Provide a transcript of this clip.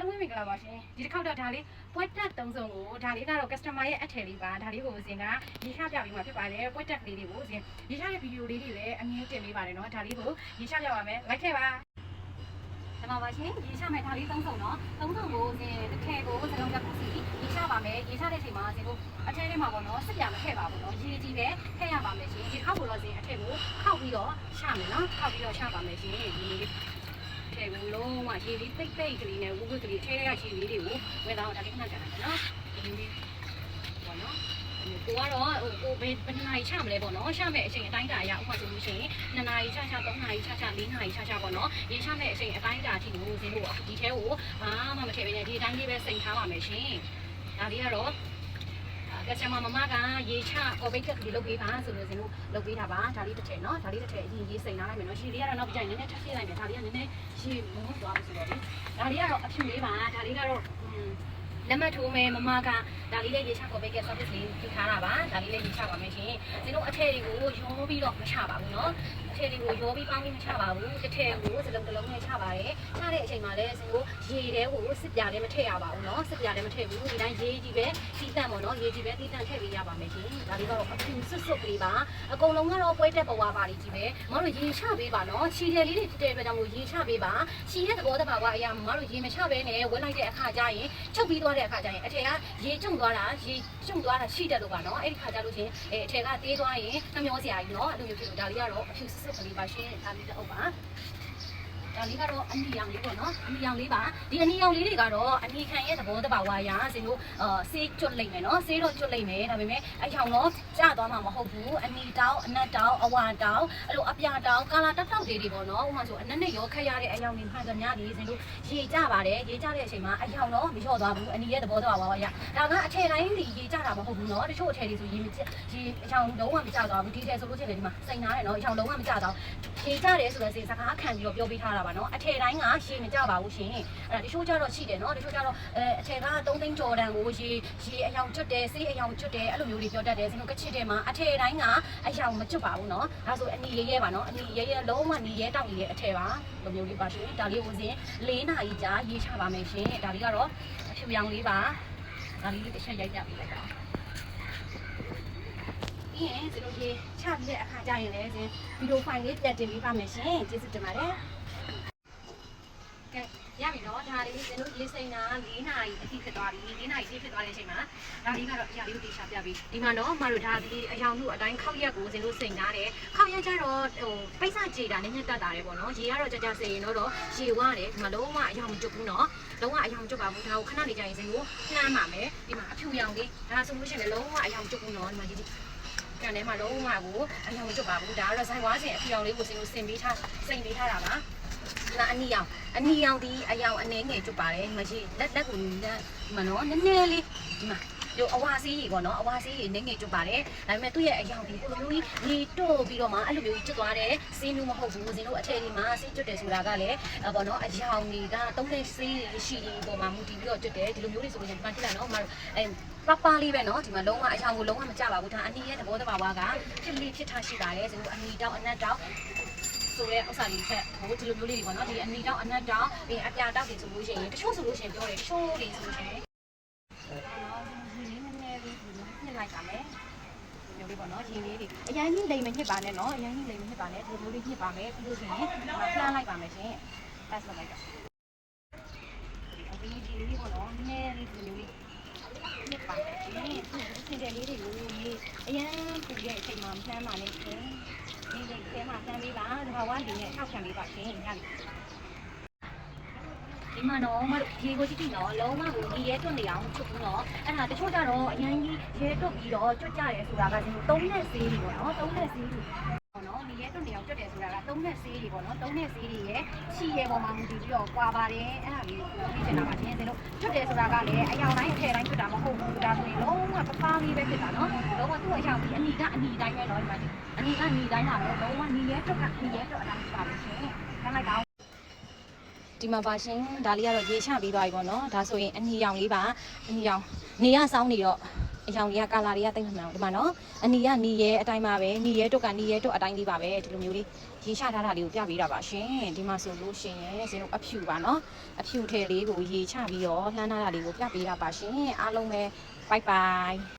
အားလုံးပဲမင်္ဂလာပါရှင်ဒီတစ်ခေါက်တော့ဒါလေးပွဲတက်သုံးစုံကိုဒါလေးကတော့ customer ရဲ့အထည်လေးပါဒါလေးကိုစင်ကရေချပြပေးမှာဖြစ်ပါတယ်ပွဲတက်ကလေးတွေကိုစင်ရေချတဲ့ဗီဒီယိုလေးတွေလည်းအမြင်တင်ပေးပါတယ်နော်ဒါလေးကိုရေချပြပါမယ်လိုက်ခဲ့ပါဒီမှာပါရှင်ရေချမယ်ဒါလေးသုံးစုံနော်သုံးစုံကိုစင်တစ်ခဲကိုစလုံးတစ်ခုစီရေချပါမယ်ရေချတဲ့အချိန်မှာစင်ကိုအထည်လေးမှာပေါ့နော်စစ်ပြမထည့်ပါဘူးနော်ရေကြီးပဲထည့်ရပါမယ်ရှင်ဒီခေါက်ကိုတော့စင်အထည်ကိုခောက်ပြီးတော့ချမယ်နော်ခောက်ပြီးတော့ချပါမယ်ရှင်ဒီလေး ထဲကိုလုံးဝရေလေးတိတ်တိတ်ကလေးနဲ့ဝူဝူကလေးထဲထဲကရေလေးတွေကိုဝင်တော့ဒါလေးခဏကြာတယ်နော်ဒီလေးပေါ့နော်ကိုကတော့ဟိုကိုဘယ်ဘယ်နှစ်နာရီချမလဲပေါ့နော်ချမဲ့အချိန်အတိုင်းအတာအရဥပမာဆိုလို့ရှိရင်2နာရီချချ3နာရီချချ4နာရီချချပေါ့နော်ရေချမဲ့အချိန်အတိုင်းအတာအထိကိုဇင်းဖို့ဒီထဲကိုဘာမှမထည့်ဘဲနဲ့ဒီအတိုင်းလေးပဲစိန်ထားပါမယ်ရှင်ဒါလေးကတော့ ကစမမမကရေချကော်ပိတ်ကလေးလုပ်ပေးပါဆိုလို့ဇင်းတို့လုပ်ပေးတာပါဒါလေးတစ်ထည့်နော်ဒါလေးတစ်ထည့်အရင်ရေးစိန်ထားလိုက်မယ်နော်ရေလေးကတော့နောက်ကြိုင်နည်းနည်းထပ်ထည့်လိုက်မယ်ဒါလေးကနည်းနည်းရေမုန်းသွားပြီဆိုတော့လေဒါလေးကတော့အဖြူလေးပါဒါလေးကတော့လက်မှတ်ထိုးမယ်မမကဒါလေးလေးရေချကော်ပိတ်က service လေးပြထားတာပါဒါလေးလေးရေချပါမယ်ရှင်ဇင်းတို့အထည်တွေကိုရောပြီးတော့မချပါဘူးနော်အ ထည်တွေကိုရောပြီးပေါင်းပြီးမချပါဘူးတစ်ထည်ကိုစလုံးတစ်လုံးနဲ့ချပါတယ်ချတဲ့အချိန်မှာလည်းဇင်းတို့ရေတဲကိုစစ်ပြားလည်းမထည့်ရပါဘူးနော်စစ်ပြားလည်းမထည့်ဘူးဒီတိုင်းရေကြီးပဲတီးတန့်ပေါ့နော်ရေကြီးပဲတီးတန့်ထည့်ပေးရပါမယ်ရှင်ဒါလေးကတော့အဖြူစွတ်စွတ်ကလေးပါအကုန်လုံးကတော့ပွဲတက်ပေါ်ပါလိကြီးပဲမတို့ရေချပေးပါနော်ချီတယ်လေးတွေဖြစ်တဲ့အတွက်ကြောင့်မို့ရေချပေးပါချီတဲ့သဘောတဘာဝအရာမတို့ရေမချဘဲနဲ့ဝက်လိုက်တဲ့အခါကျရင်ချုပ်ပြီးသွားတဲ့အခါကျရင်အထက်ကရေကျုံသွားတာရေကျုံသွားတာရှိတယ်လို့ပါနော်အဲ့ဒီခါကျလို့ချင်းအဲအထက်ကတေးသွားရင်နှမျောစရာကြီးနော်အဲ့လိုမျိုးဖြစ်လို့ဒါလေးကတော့အဖြူစွတ်စွတ်ကလေးပါရှင်ဒါလေးတော့ပါ ဒါလေးကတော့အနီရောင်လေးပေါ့နော်အနီရောင်လေးပါဒီအနီရောင်လေးတွေကတော့အနီခံရဲ့သဘောတဘာဝအရာစင်တို့အာဆေးကျွတ်လိုက်မယ်နော်ဆေးတော့ကျွတ်လိုက်မယ်ဒါပေမဲ့အရောင်တော့ကျသွားမှာမဟုတ်ဘူးအနီတောင်းအနက်တောင်းအဝါတောင်းအဲ့လိုအပြာတောင်းကာလာတောက်တောက်လေးတွေပေါ့နော်ဥပမာဆိုအနက်နဲ့ရောခက်ရတဲ့အရောင်တွေမှန်သမျှလေးစင်တို့ရေကျပါတယ်ရေကျတဲ့အချိန်မှာအရောင်တော့မလျော့သွားဘူးအနီရဲ့သဘောတဘာဝအရာဒါကအထည်တိုင်းဒီရေကျတာမဟုတ်ဘူးနော်တချို့အထည်တွေဆိုရေမကျရေအရောင်လုံးဝမကျသွားဘူးဒီထည်ဆိုလို့ရှိရင်ဒီမှာစိန်ထားတယ်နော်အရောင်လုံးဝမကျသွားရေကျတယ်ဆိုတော့စကားခံပြီးတော့ပြောပေးထားတာပါနော်အထည်တိုင်းကရေမကျပါဘူးရှင်အဲ့ဒါတချို့ကျတော့ရှိတယ်နော်တချို့ကျတော့အဲအထည်က3သိန်းကျော်တန်ကိုရေရေအရောင်ကျွတ်တယ်ဆေးအရောင်ကျွတ်တယ်အဲ့လိုမျိုးတွေပြောတတ်တယ်စင်တို့ကချစ်တယ်မှာအထည်တိုင်းကအရောင်မကျွတ်ပါဘူးနော်ဒါဆိုအနီရဲရဲပါနော်အနီရဲရဲလုံးဝနီရဲတောက်ရဲအထည်ပါလိုမျိုးလေးပါရှင်ဒါလေးဝင်စင်၄နာရီကြာရေးချပါမယ်ရှင်ဒါလေးကတော့အဖြူရောင်လေးပါဒါလေးလေးတစ်ချက်ရိုက်ကြပေးလိုက်ပါဒီရင်စတို့ရေချပြီးတဲ့အခါကျရင်လည်းစင်ဗီဒီယိုဖိုင်လေးပြန်တင်ပေးပါမယ်ရှင်ကျေးဇူးတင်ပါတယ် ကဲရပြီနော်ဒါလေးစင်တို့ရေးစိန်တာ၄နာရီအထိဖြစ်သွားပြီ၄နာရီအထိဖြစ်သွားတဲ့အချိန်မှာဒါလေးကတော့အရာလေးကိုတေချာပြပြီဒီမှာနော်မတို့ဒါဒီအယောင်တို့အတိုင်းခောက်ရက်ကိုစင်တို့စိန်ထားတယ်ခောက်ရက်ကျတော့ဟိုပိတ်စကြေတာနည်းနည်းတက်တာတယ်ပေါ့နော်ရေကတော့ကြကြစိန်ရင်တော့ရေဝရတယ်ဒီမှာလုံးဝအယောင်မကျွတ်ဘူးနော်လုံးဝအယောင်ကျွတ်ပါဘူးဒါကိုခဏနေကြရင်စင်ကိုနှမ်းပါမယ်ဒီမှာအဖြူရောင်လေးဒါဆိုလို့ရှိရင်လည်းလုံးဝအယောင်ကျွတ်ဘူးနော်ဒီမှာကြည့်ကြည့်ကန်ထဲမှာလုံးဝကိုအယောင်မကျွတ်ပါဘူးဒါကတော့ဆိုင်ဝါစင်အဖြူရောင်လေးကိုစင်ကိုစင်ပေးထားစိန်ပေးထားတာပါ လာအနီရောင်အနီရောင်ဒီအယောင်အနေငယ်ကျွတ်ပါတယ်မရှိလက်လက်ကိုလက်မနော်နည်းနည်းလေးဒီမှာဒီအဝါစီးကြီးပေါ့နော်အဝါစီးကြီးနည်းငယ်ကျွတ်ပါတယ်ဒါပေမဲ့သူ့ရဲ့အယောင်ဒီကိုလိုမျိုးကြီးလေတို့ပြီးတော့မှအဲ့လိုမျိုးကြီးကျွတ်သွားတယ်စီးမျိုးမဟုတ်ဘူးဇင်တို့အထည်ဒီမှာစီးကျွတ်တယ်ဆိုတာကလည်းအပေါ့နော်အယောင်တွေကတုံးတဲ့စီးရှိကြီးပေါ်မှာမူတည်ပြီးတော့ကျွတ်တယ်ဒီလိုမျိုးတွေဆိုရင်ဒီမှာကြည့်လိုက်နော်မအဲပပလေးပဲเนาะဒီမှာလုံးဝအယောင်ကိုလုံးဝမကြပါဘူးဒါအနီရဲ့သဘောတဘာဝကဖြစ်လေးဖြစ်ထားရှိပါတယ်ဇင်တို့အနီတောက်အနက်တောက် ဆိုတဲ့ဥစ္စာလေးထက်ဟိုဒီလိုမျိုးလေးတွေပေါ့နော်ဒီအနီတောက်အနက်တောက်ပြီးအပြာတောက်တွေဆိုလို့ရှိရင်တချို့ဆိုလို့ရှိရင်ပြောတယ်တချို့တွေဆိုလို့ရှိရင်ဒီလေးနည်းနည်းလေးညှစ်လိုက်ပါမယ်မျိုးလေးပေါ့နော်ရင်းလေးတွေအရင်ကြီးလိမ်မညှစ်ပါနဲ့နော်အရင်ကြီးလိမ်မညှစ်ပါနဲ့ဒီလိုလေးညှစ်ပါမယ်ပြီးလို့ရှိရင်လှမ်းလိုက်ပါမယ်ရှင်ပတ်ဆက်လိုက်ပါဒီဒီလေးပေါ့နော်နည်းလေးဒီလိုလေးညှစ်ပါမယ်ရှင်ဒီစင်တယ်လေးတွေကိုလေးအရင်ပူရဲ့အချိန်မှာလှမ်းပါနဲ့ရှင် ဒီလေးခဲမှာလှမ်းပေးပါဒီမှာဝမ်းဒီနဲ့ထောက်ခံပေးပါရှင်ညနေဒီမှာတော့မတို့ရေကိုကြည့်ကြည့်နော်လုံးဝကိုဒီရဲတွတ်နေအောင်ချုပ်ဘူးနော်အဲ့ဒါတချို့ကြတော့အရင်ကြီးရဲတွတ်ပြီးတော့ကြွကြရဲဆိုတာကဒီသုံးနဲ့ဆေးတွေပေါ့နော်သုံးနဲ့ဆေးတွေပေါ့ နော်ဒီရဲတွတ်နေအောင်ကြွတယ်ဆိုတာကသုံးနဲ့ဆေးတွေပေါ့နော်သုံးနဲ့ဆေးတွေရဲ့ချီရဲပေါ်မှာမူတည်ပြီးတော့ကွာပါတယ်အဲ့ဒါလေးကိုသိချင်တာပါရှင်စင်တို့ကြွတယ်ဆိုတာကလည်းအယောင်တိုင်းအထည်တိုင်းကြွတာမဟုတ်ဘူးဒါဆိုရင်လုံးဝပပားလေးပဲဖြစ်တာနော်လုံးဝသူ့အယောင်ဒီအနီကအနီတိုင်းပဲနော်ဒီမှာအနီကအနီတိုင်းတာပဲလုံးဝနီရဲတွတ်ကအနီရဲတွတ်အတိုင်းဖြစ်ပါလို့ရှင်ခန်းလိုက်ပါဒီမှာပါရှင်ဒါလေးကတော့ရေချပြီးသွားပြီပေါ့နော်ဒါဆိုရင်အနီရောင်လေးပါအနီရောင်နေရစောင်းနေတော့ အယောင်တွေကကာလာတွေကတိတ်မမှန်ဘူးဒီမှာနော်အနီကနီရဲအတိုင်းပါပဲနီရဲတွက်ကနီရဲတွက်အတိုင်းလေးပါပဲဒီလိုမျိုးလေးရေချထားတာလေးကိုပြပေးတာပါရှင်ဒီမှာဆိုလို့ရှင်ရဲ့ဇင်းတို့အဖြူပါနော်အဖြူထဲလေးကိုရေချပြီးတော့လှမ်းထားတာလေးကိုပြပေးတာပါရှင်အားလုံးပဲ bye bye